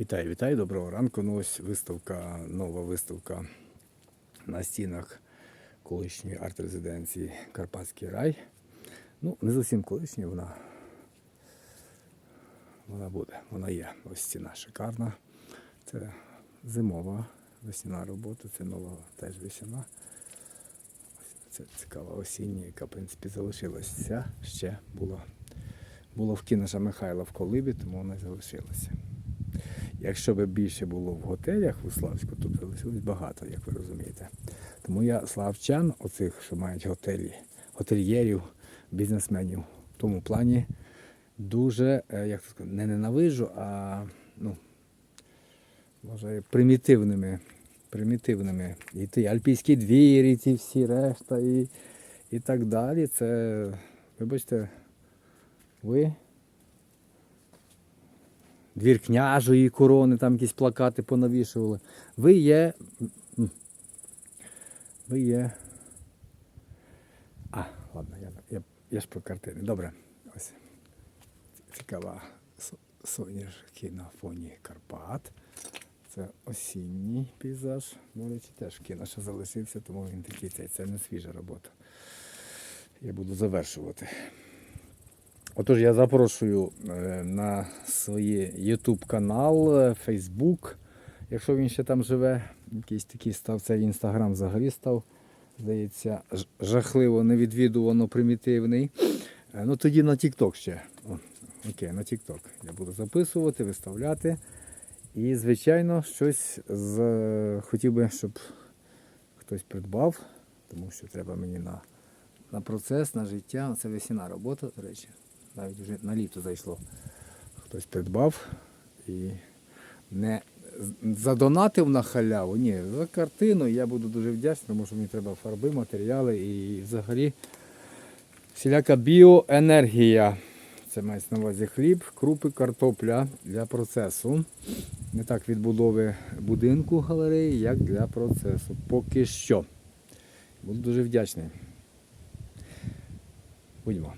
Вітаю, вітаю, доброго ранку. Ну ось виставка, нова виставка на стінах колишньої арт-резиденції Карпатський рай. Ну, не зовсім колишня, вона, вона буде, вона є. Ось стіна шикарна. Це зимова весняна робота, це нова теж весняна. Це цікава осіння, яка, в принципі, залишилася. Ще була, була в кіноша Михайла в колибі, тому вона залишилася. Якщо би більше було в готелях у Славську, то б залишилось багато, як ви розумієте. Тому я славчан, оцих, що мають готелі, готельєрів, бізнесменів, в тому плані дуже, е, як це сказати, не ненавиджу, а ну, вважаю, примітивними. Примітивними. І ті альпійські двір, і ці всі решта, і, і так далі. Це, вибачте, ви двір княжої корони, там якісь плакати понавішували. Ви є. Ви є. А, ладно, я, я, я ж про картини. Добре. Ось. Цікава соняшки на фоні Карпат. Це осінній пейзаж. До речі, теж кіно ще залишився, тому він такий цей. Це не свіжа робота. Я буду завершувати. Отож, я запрошую е, на свій YouTube канал, е, Facebook, якщо він ще там живе. Якийсь такий став цей інстаграм взагалі став. Здається, жахливо невідвідувано примітивний. Е, Ну тоді на TikTok ще. О, окей, на TikTok. Я буду записувати, виставляти. І, звичайно, щось з... хотів би, щоб хтось придбав, тому що треба мені на, на процес, на життя. Це весняна робота, до речі. Навіть вже на літо зайшло. Хтось придбав і не задонатив на халяву. Ні, за картину я буду дуже вдячний, тому що мені треба фарби, матеріали і взагалі всіляка біоенергія. Це мається на увазі хліб, крупи, картопля для процесу. Не так відбудови будинку галереї, як для процесу. Поки що. Буду дуже вдячний. Будьмо.